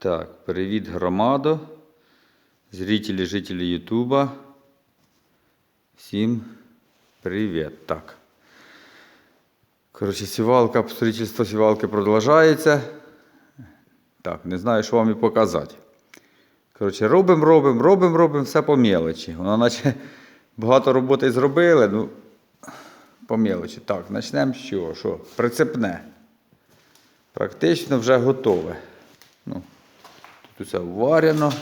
Так, привіт, громадо, зрителі, жителі Ютуба. Всім привіт. Так. Коротше, сівалка, строительство сівалки продовжується. Так, не знаю, що вам і показати. Коротше, робимо, робимо, робимо, робимо, все по мелочі. Воно наче багато роботи зробили, ну, по мелочі. Так, почнемо з чого? Що? Прицепне. Практично вже готове. Тут усе варено.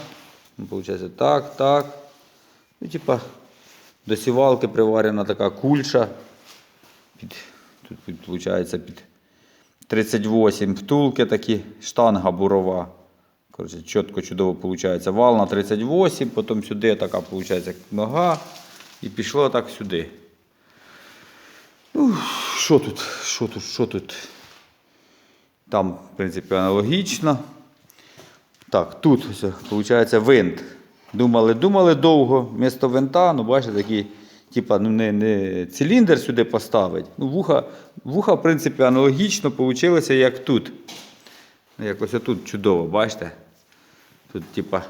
Ну, Получається так, так. Ну, типа, до сівалки приварена така кульша. Під, тут, тут виходить під 38 втулки такі, штанга бурова. Коротше, чітко чудово виходить. Вал на 38, потім сюди така виходить нога. І пішло так сюди. Що тут? Що тут? Що тут? Там, в принципі, аналогічно. Так, тут виходить винт. Думали, думали довго, вмісто винта, ну бачите, такий, типа, ну не, не циліндр сюди поставити. Ну, вуха, вуха, в принципі, аналогічно вийшло, як тут. Ну, Якось отут чудово, бачите? Тут, типа,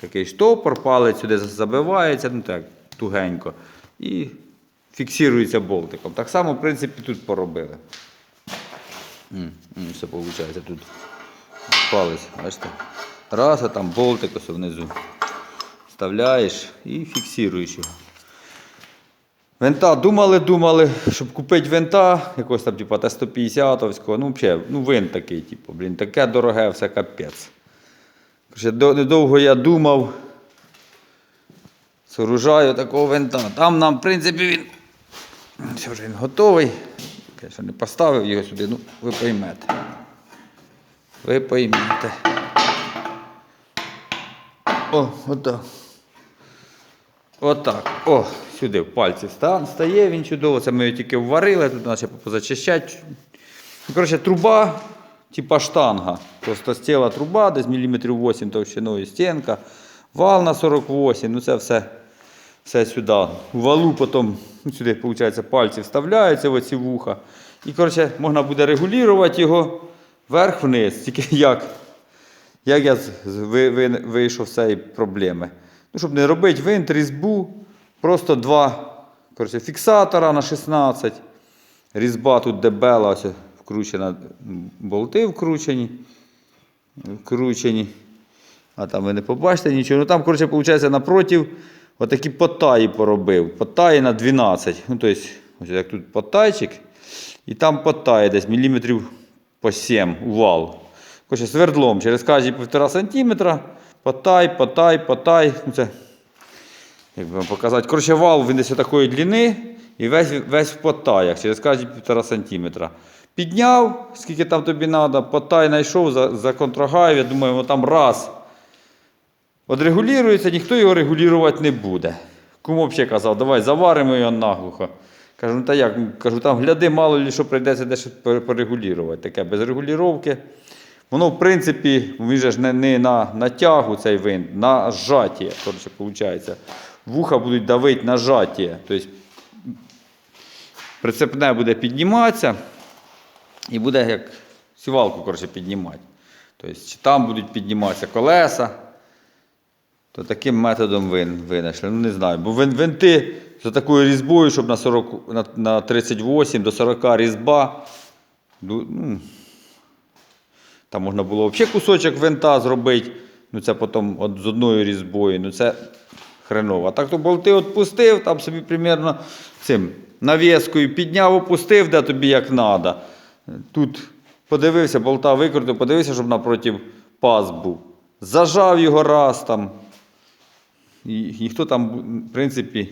такий штопор, палець сюди забивається, ну так, тугенько. І фіксується болтиком. Так само, в принципі, тут поробили. М, м, Все виходить тут. Палець, бачите? Раз, а там болтик ось внизу. Вставляєш і фіксуєш його. Винта думали, думали, щоб купити винта, якогось там, типу, Т-150, ну, взагалі, ну, винт такий, типу, блін, таке дороге, все капець. Недовго я думав, сооружаю такого винта. Там нам, в принципі, він. Все вже він готовий. Я ще не поставив його сюди, ну, ви поймете. Ви поймете. О, отак. Отак. О, сюди пальці стає він чудово. Це ми його тільки вварили, тут наче позачищати. Ну, Коротше, труба, типа штанга. Просто стіла труба, десь міліметрів 8 товщиною стінка. Вал на 48, ну це все, все сюди. У валу потім ну, сюди, виходить, пальці вставляються в оці вуха. І коротше, можна буде регулювати його вверх-вниз. Тільки як? Як я вийшов з цієї проблеми? Ну, щоб не робити винт, різьбу, просто два коротше, фіксатора на 16. Різьба тут дебела, ось вкручена, болти вкручені. вкручені. А там ви не побачите нічого. Ну там, коротше, виходить, напротив отакі потаї поробив. Потаї на 12. Ну, тобто, ось як тут потайчик. І там потаї десь міліметрів по 7 у вал. Коротше, свердлом через кожні 1,5 см. Потай, потай, потай. Ну, це, як би вам показати. Коротше, вал він десь такої длини і весь, весь в потаях через кожні 1,5 см. Підняв, скільки там тобі треба, потай знайшов, за, законтрагав, я думаю, воно там раз. Одрегулюється, ніхто його регулювати не буде. Кому взагалі казав, давай заваримо його наглухо. Кажу, ну та як? Кажу, там гляди, мало ли що прийдеться дещо порегулювати. Таке без регулювання. Воно, в принципі, він же ж не, не на натягу цей винт, на зжаття. Коротше, виходить. Вуха будуть давити на зжаття. Тобто прицепне буде підніматися і буде як сівалку коротше, піднімати. Тобто, чи там будуть підніматися колеса, то таким методом вин, винайшли. Ну не знаю. Бо вин, винти за такою різьбою, щоб на, 40, на, на 38 до 40 різьба. Ну, там можна було взагалі кусочок винта зробити. Ну це потім от з одною різьбою. Ну це хреново. Так то болти відпустив, там собі примерно цим навіскою підняв, опустив, де тобі як треба. Тут подивився, болта викрутив, подивився, щоб напротив паз був. Зажав його раз там. І ніхто там, в принципі,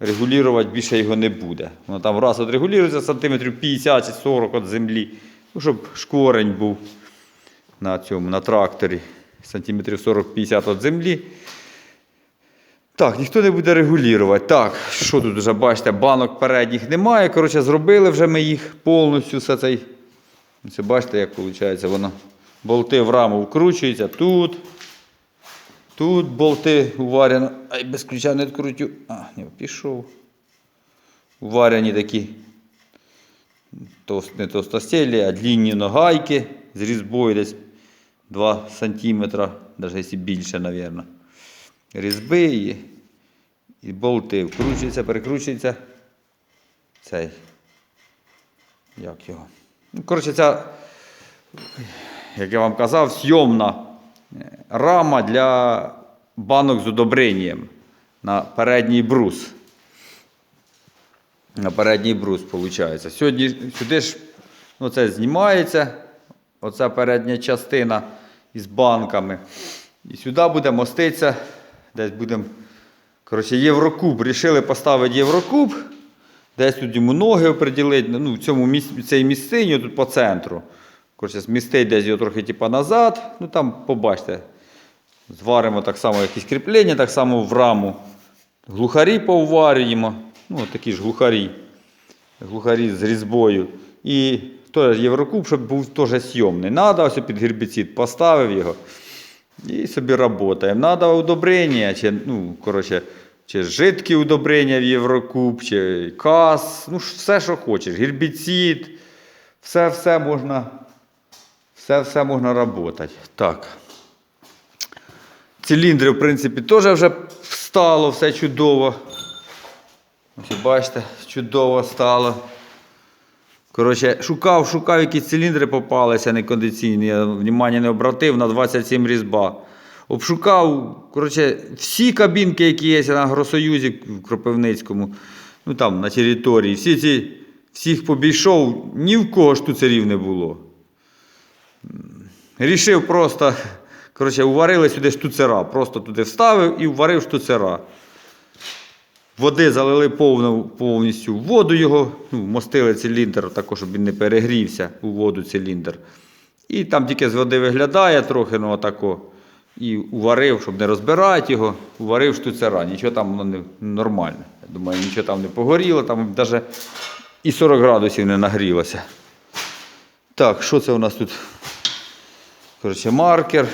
регулювати більше його не буде. Воно там раз отрегулюється сантиметрів 50 чи 40 від землі, ну, щоб шкорень був на цьому, на тракторі, сантиметрів 40-50 від землі. Так, ніхто не буде регулювати. Так, що тут вже бачите, банок передніх немає. Коротше, зробили вже ми їх повністю. Все цей. Це бачите, як виходить, воно болти в раму вкручуються тут. Тут болти уварено. Ай, без ключа не відкрутю. А, не пішов. Уварені такі не товстостелі, а длінні ногайки з різьбою десь 2 сантиметра, навіть якщо більше, мабуть. Різьби і, і болти. Вкручується, перекручується цей. Як його? Ну, коротше, ця, як я вам казав, зйомна е, рама для банок з удобренням на передній брус. На передній брус, виходить. Сьогодні сюди ж ну, це знімається, оця передня частина із банками. І сюди буде моститися, десь будемо. Коротше, Єврокуб. Рішили поставити Єврокуб. Десь тут йому ноги оприділити. Ну, в цьому місці, цій місцині тут по центру. Коротше, змістить десь його трохи типу, назад. Ну там побачите. Зваримо так само якісь кріплення, так само в раму. Глухарі поварюємо. Ну, такі ж глухарі. Глухарі з різьбою. І теж Єврокуб, щоб був теж зйомний. Надо, ось під гербіцид поставив його. І собі працюємо. Надо удобрення, чи, ну, коротше, чи жидкі удобрення в Єврокуб, чи кас, ну все, що хочеш. Гербіцид. Все, все можна. Все, все можна працювати. Так. Циліндри, в принципі, теж вже встало, все чудово. Ось бачите, чудово стало. Коротше, шукав, шукав, які циліндри попалися некондиційні. Я внимання не обратив на 27 різьба. Обшукав, коротше, всі кабінки, які є на Гросоюзі в Кропивницькому, ну там на території, всі ці, всіх побійшов, ні в кого штуцерів не було. Рішив просто, коротше, уварили сюди штуцера. Просто туди вставив і вварив штуцера. Води залили повну, повністю воду його, ну, мостили циліндр, також, щоб він не перегрівся у воду циліндр. І там тільки з води виглядає трохи, ну отако. І уварив, щоб не розбирати його, уварив штуцера. Нічого там воно не нормально. Я думаю, нічого там не погоріло, там навіть і 40 градусів не нагрілося. Так, що це у нас тут? Коротше, маркер.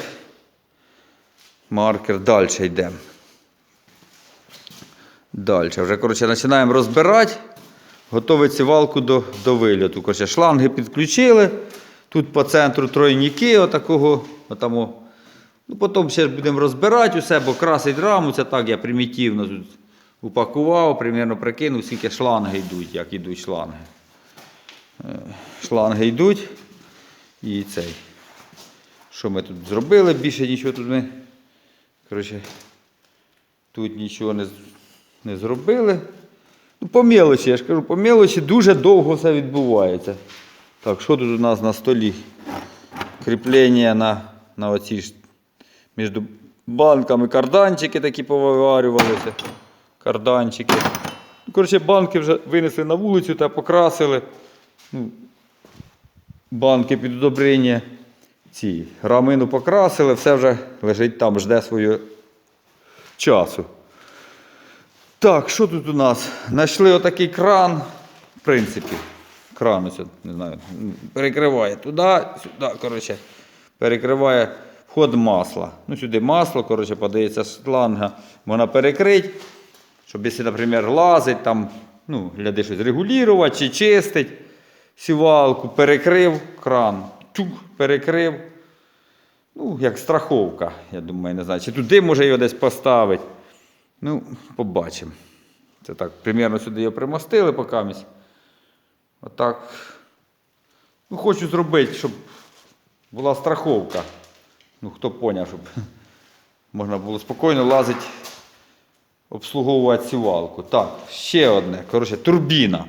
Маркер, далі йдемо. Далі. Вже коротше, починаємо розбирати, готовить сівалку до, до вильоту. Коротше, шланги підключили. Тут по центру тройники, отакого, отамо. Ну, потім ще будемо розбирати усе, бо красить раму, це так я примітивно тут упакував, примірно прикинув, скільки шланги йдуть, як йдуть шланги. Е, Шланги йдуть. І цей. Що ми тут зробили? Більше нічого тут ми. Коротше, тут нічого не, з- не зробили. Ну, по мелочі, я ж кажу, по мелочі дуже довго все відбувається. Так, що тут у нас на столі? Кріплення на, на оці ж між банками карданчики такі повиварювалися. Карданчики. Ну, Коротше, банки вже винесли на вулицю та покрасили. Ну, банки під удобрення. Ці рамину покрасили, все вже лежить там, жде свого часу. Так, що тут у нас? Знайшли отакий кран, в принципі. Кран ось, не знаю, перекриває туди, сюди, коротше, перекриває вход масла. Ну, сюди масло, коротше, подається шланга, вона перекрить, щоб якщо, наприклад, лазить, там, ну, гляди щось регулювати чи чистить сівалку, перекрив кран, тюк, перекрив. Ну, як страховка, я думаю, не знаю. Чи туди може його десь поставити. Ну, побачимо. Це так, примерно сюди його примостили покамість. Отак. Ну, хочу зробити, щоб була страховка. Ну, хто поняв, щоб можна було спокійно лазити, обслуговувати сівалку. Так, ще одне. Коротше, турбіна.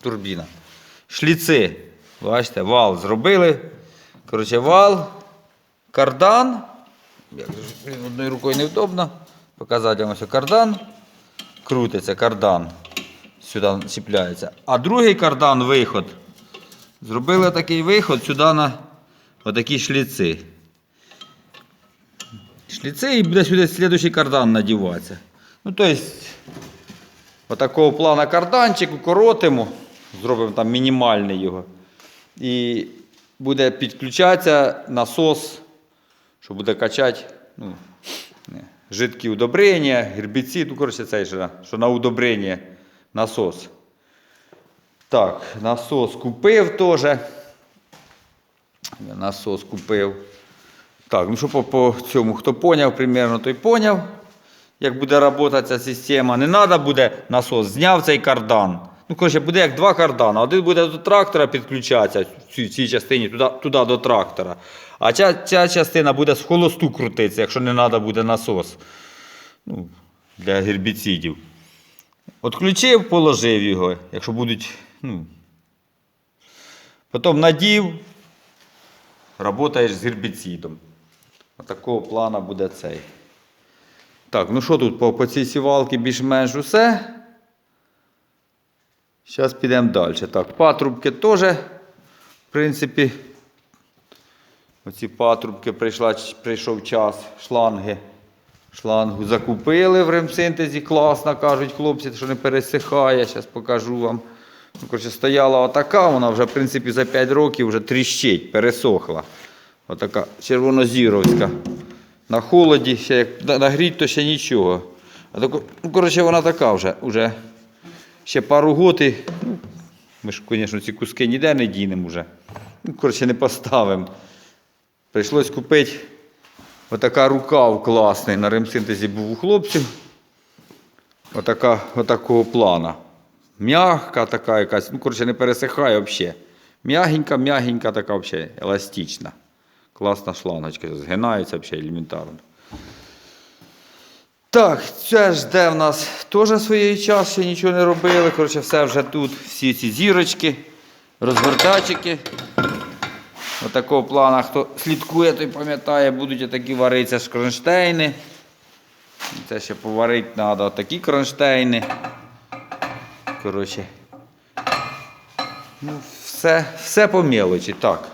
Турбіна. Шліци. Бачите, вал зробили. Коротше, вал, кардан. Одною рукою невдобно. Показати вам ось кардан. Крутиться кардан. Сюди чіпляється. А другий кардан виход. Зробили такий виход сюди на отакі шліци. Шліци і буде сюди слідуючий кардан надіватися. Ну, тобто, отакого плана карданчик укоротимо, зробимо там мінімальний його. І буде підключатися насос, що буде качати ну, жидкі удобрення, гербіцид, ну, коротше, цей же, що на удобрення насос. Так, насос купив теж. Насос купив. Так, ну що по, по цьому, хто поняв примерно, той поняв, як буде працювати ця система. Не треба буде насос, зняв цей кардан. Ну, коротше, буде як два кардана. Один буде до трактора підключатися в цій, частині, туди, туди до трактора. А ця, ця частина буде з холосту крутитися, якщо не треба буде насос. Ну, для гербіцидів. Отключив, положив його, якщо будуть. Ну, потім надів, працюєш з гербіцидом. Отакого плана буде цей. Так, ну що тут по, по цій сівалці більш-менш усе. Зараз підемо далі. Так, патрубки теж, в принципі, оці патрубки прийшла, прийшов час, шланги. Шлангу закупили в ремсинтезі, класно, кажуть хлопці, що не пересихає. Зараз покажу вам. Ну, коротше, стояла отака, вона вже, в принципі, за 5 років вже тріщить, пересохла. Отака червонозіровська. На холоді, ще як нагріть, то ще нічого. А тако, ну, коротше, вона така вже. вже ще пару готи. Ну, ми ж, звісно, ці куски ніде не дінемо вже. Ну, коротше, не поставимо. Прийшлось купити отака рукав класний. На ремсинтезі був у хлопців. Отака, отакого плана. М'ягка така якась, ну, коротше, не пересихає взагалі. М'ягенька, м'ягенька, така взагалі, еластична. Класна шлангочка, згинається взагалі елементарно. Так, це де в нас теж своєї час ще нічого не робили. Коротше, все вже тут, всі ці зірочки, розвертачики. Отакого плана, хто слідкує, той пам'ятає, будуть отакі варитися ж кронштейни. Це ще поварити треба такі кронштейни. Коротше. Ну, все, все по мелочі. Так.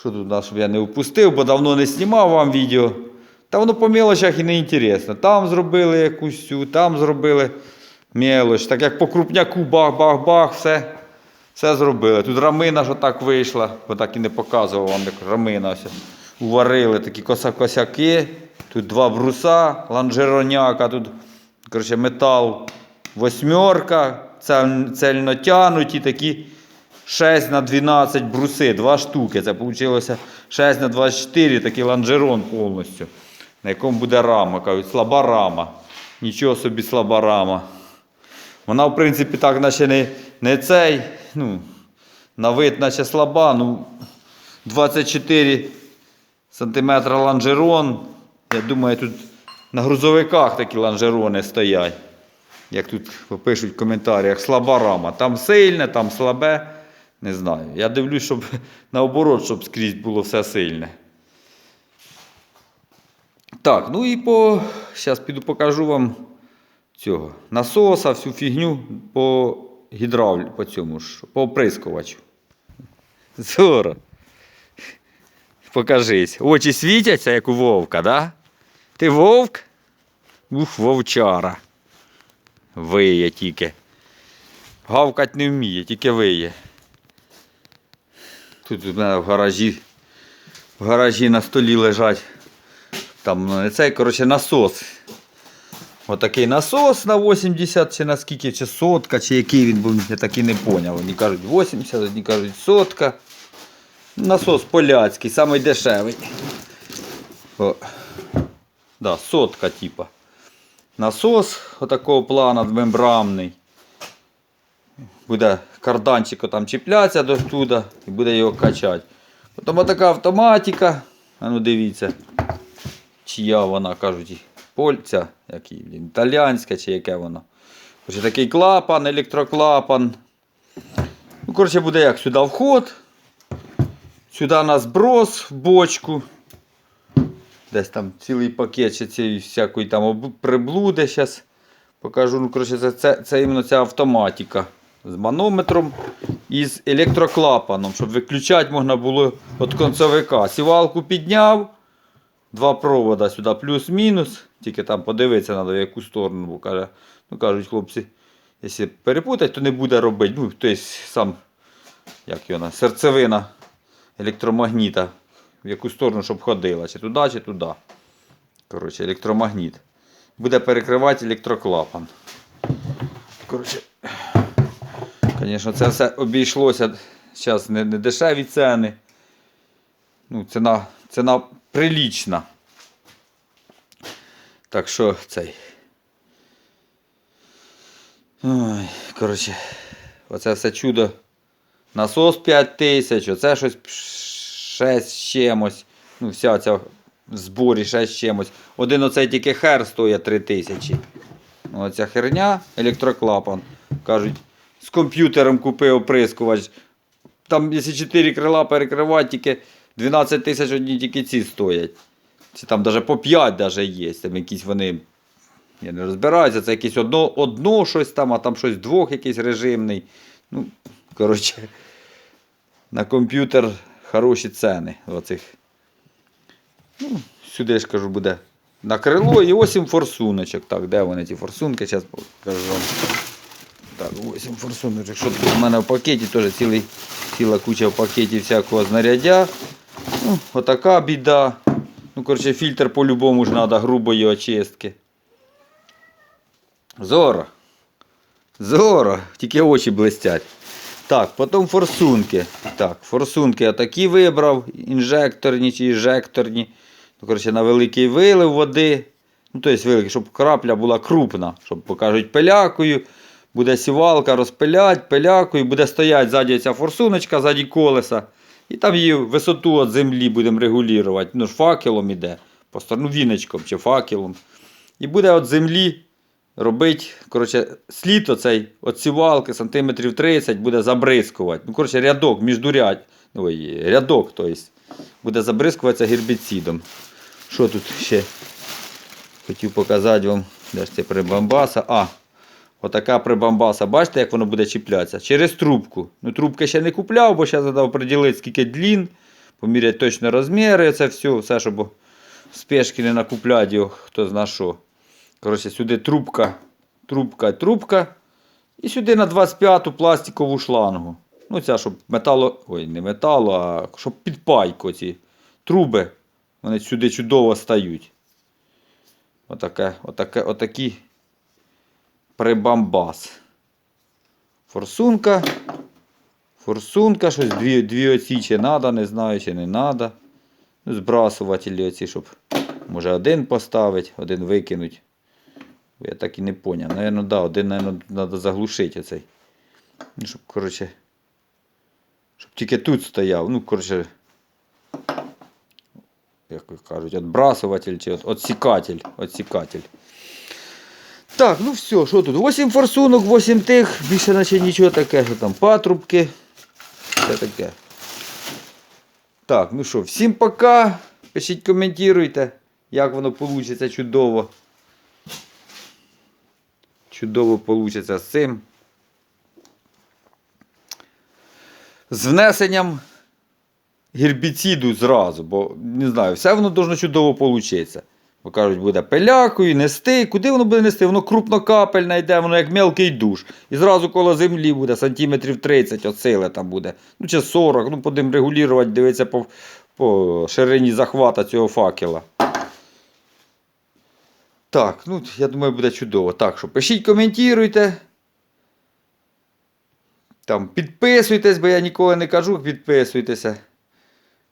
Що тут щоб я не впустив, бо давно не знімав вам відео. Та воно по мелочах і не інтересно. Там зробили якусь цю, там зробили мелоч. Так як по крупняку бах-бах-бах, все, все зробили. Тут рамина ж отак вийшла, бо так і не показував вам, як рамина ось. Уварили такі коса-косяки. Тут два бруса, ланжероняка, тут коротше, метал восьмерка, цель- цельно тянуті такі 6 на 12 бруси, два штуки. Це вийшло 6 на 24, такий лонжерон повністю. На якому буде рама. Кажуть, слаба рама. Нічого собі слаба рама. Вона, в принципі, так, наче не, не цей, ну, на вид, наче слаба, ну, 24 сантиметра лонжерон. Я думаю, тут на грузовиках такі лонжерони стоять. Як тут пишуть в коментарях, слаба рама. Там сильне, там слабе. Не знаю. Я дивлюсь, щоб наоборот, щоб скрізь було все сильне. Так, ну і по. Зараз піду покажу вам цього насоса, всю фігню по гідравлі, по цьому ж, по оприскувачу. Зоро. Покажись. Очі світяться, як у вовка, да? Ти вовк? Ух, вовчара. Виє тільки. Гавкать не вміє, тільки виє. Тут у мене в гаражі, в гаражі на столі лежать. Там ну, цей, коротше, насос. Отакий насос на 80 чи на скільки, чи сотка, чи який він був, я так і не зрозумів. Одні кажуть 80, одні кажуть сотка. Насос поляцький, самий дешевий. О. Да, сотка, типа. Насос отакого плана мембранний. Буде карданчик там чіплятися до туди і буде його качати. Потім така автоматика. А ну дивіться. Чия вона, кажуть, польця, як її, блін, чи яке воно. Короче, такий клапан, електроклапан. Ну, коротше, буде як сюди вход. Сюди на зброс в бочку. Десь там цілий пакет ще цієї всякої там приблуди. Зараз покажу. Ну, коротше, це, це, це іменно ця автоматика з манометром і з електроклапаном, щоб виключати можна було від концовика. Сівалку підняв, два провода сюди плюс-мінус. Тільки там подивитися треба, в яку сторону. Бо каже, ну, кажуть хлопці, якщо перепутати, то не буде робити. Ну, тобто сам, як його, серцевина електромагніта, в яку сторону, щоб ходила, чи туди, чи туди. Коротше, електромагніт. Буде перекривати електроклапан. Коротше, звісно, це все обійшлося зараз не, не дешеві ціни. Ну, ціна, ціна прилічна. Так що цей. Коротше, оце все чудо. Насос 5 тисяч, оце щось 6 з чимось. Ну, вся ця в зборі 6 з чимось. Один оцей тільки хер стоїть 3 тисячі. Ну, Оця херня, електроклапан. Кажуть, з комп'ютером купив оприскувач. Там, якщо 4 крила перекривати, тільки 12 тисяч одні тільки ці стоять. Чи там навіть по 5 даже є. Там якісь вони. Я не розбираюся, це якесь одно, одно щось там, а там щось двох якийсь режимний. Ну, коротше, на комп'ютер хороші ціни. Оцих. Ну, сюди ж кажу, буде на крило і 8 форсуночок. Так, де вони ці форсунки? Зараз покажу. Так, 8 форсуночок. Що тут у мене в пакеті теж ціла куча в пакеті всякого знаряддя. Отака біда. Ну, коротше, фільтр по-любому ж треба грубої очистки. Зора. Зора. Тільки очі блистять. Так, потім форсунки. Так, форсунки я такі вибрав, інжекторні чи інжекторні. Ну, коротше, на великий вилив води. Ну, тобто великий, щоб крапля була крупна, щоб покажуть пилякою. Буде сівалка розпилять, пилякою, буде стояти ззаді ця форсуночка, ззаді колеса. І там її висоту від землі будемо регулювати. Ну ж факелом іде. Сторону віночком чи факелом. І буде від землі робити, коротше, слід оцей от сівалки сантиметрів 30 буде забризкувати. Ну, коротше, рядок, міждурядь, ой, рядок, тобто, буде забризкуватися гербіцидом. Що тут ще хотів показати вам, де ж це прибамбаса. А, отака прибамбаса, бачите, як воно буде чіплятися? Через трубку. Ну, трубки ще не купляв, бо зараз треба оприділити, скільки длін, поміряти точно розміри, це все, все, щоб спешки не накупляти його, хто зна що. Коротше, сюди трубка, трубка, трубка. І сюди на 25-ту пластикову шлангу. Ну, ця, щоб метало. Ой, не метало, а щоб під пайку ці труби. Вони сюди чудово стають. Отаке, отаке, отакі прибамбас. Форсунка. Форсунка, щось дві, дві оці чи треба, не знаю, чи не треба. Ну, збрасувателі оці, щоб може один поставити, один викинуть. Я так і не поняв. Наверно, да, один, наверно, треба заглушити оцей. Ну, щоб, коротше. Щоб тільки тут стояв. Ну, коротше. Як кажуть, отбрасуватель чи от, отсікатель. Отсікатель. Так, ну все, що тут? 8 форсунок, 8 тих, більше наче нічого таке, що там патрубки. Все таке. Так, ну що, всім пока. Пишіть, коментуйте, як воно вийде чудово. Чудово вийде з цим. З внесенням гербіциду зразу, бо не знаю, все воно должно чудово получитися. Бо кажуть, буде пилякою, нести. Куди воно буде нести? Воно крупнокапельне йде, воно як мелкий душ. І зразу коло землі буде, сантиметрів 30 от сили там буде. Ну чи 40, ну будемо регулювати, дивитися по, по ширині захвата цього факела. Так, ну я думаю, буде чудово. Так що пишіть, коментуйте. Там підписуйтесь, бо я ніколи не кажу, підписуйтеся.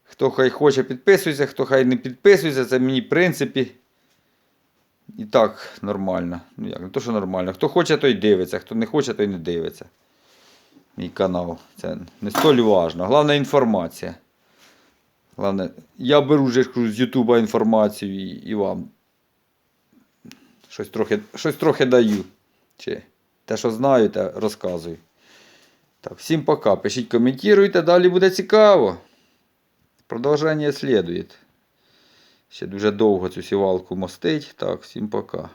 Хто хай хоче підписується, хто хай не підписується, це мені в принципі. І так нормально. Ну як, не то, що нормально. Хто хоче, той дивиться, хто не хоче, той не дивиться. Мій канал. Це не столь важно. Головне інформація. Головне, я беру вже з Ютуба інформацію і, і вам щось трохи, щось трохи даю. Чи те, що знаю, те розказую. Так, всім пока. Пишіть, коментуйте, далі буде цікаво. Продовження слідує. Ще дуже довго цю сівалку мостить. Так, всім пока.